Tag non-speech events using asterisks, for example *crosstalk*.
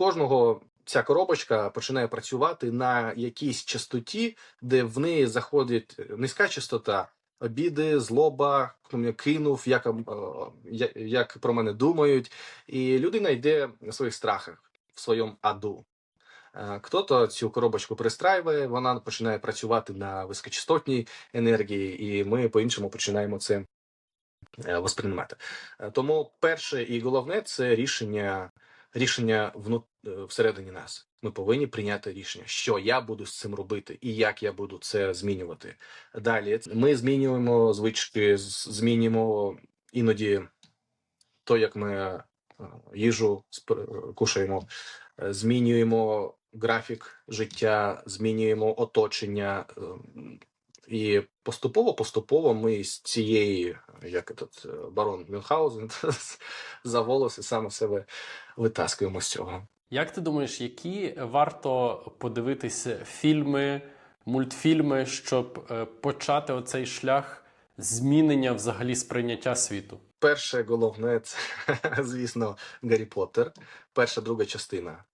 кожного ця коробочка починає працювати на якійсь частоті, де в неї заходить низька частота. Обіди, злоба, хто кинув, як, як про мене думають, і людина йде в своїх страхах, в своєму аду. Е, Хто-то цю коробочку пристраює, вона починає працювати на високочастотній енергії, і ми по-іншому починаємо це е, восприймати. Е, Тому перше і головне це рішення, рішення вну, е, всередині нас. Ми повинні прийняти рішення, що я буду з цим робити і як я буду це змінювати. Далі ми змінюємо звички, змінюємо іноді то, як ми е, їжу сп- кушаємо, е, змінюємо графік життя, змінюємо оточення. е, І поступово, поступово ми з цієї, як этот е, барон Мюнхгаузен, *laughs* за волоси саме себе витаскуємо з цього. Як ти думаєш, які варто подивитися фільми, мультфільми, щоб е, почати оцей шлях змінення взагалі сприйняття світу? Перше головне це, *laughs* звісно, Гаррі Поттер, перша друга частина.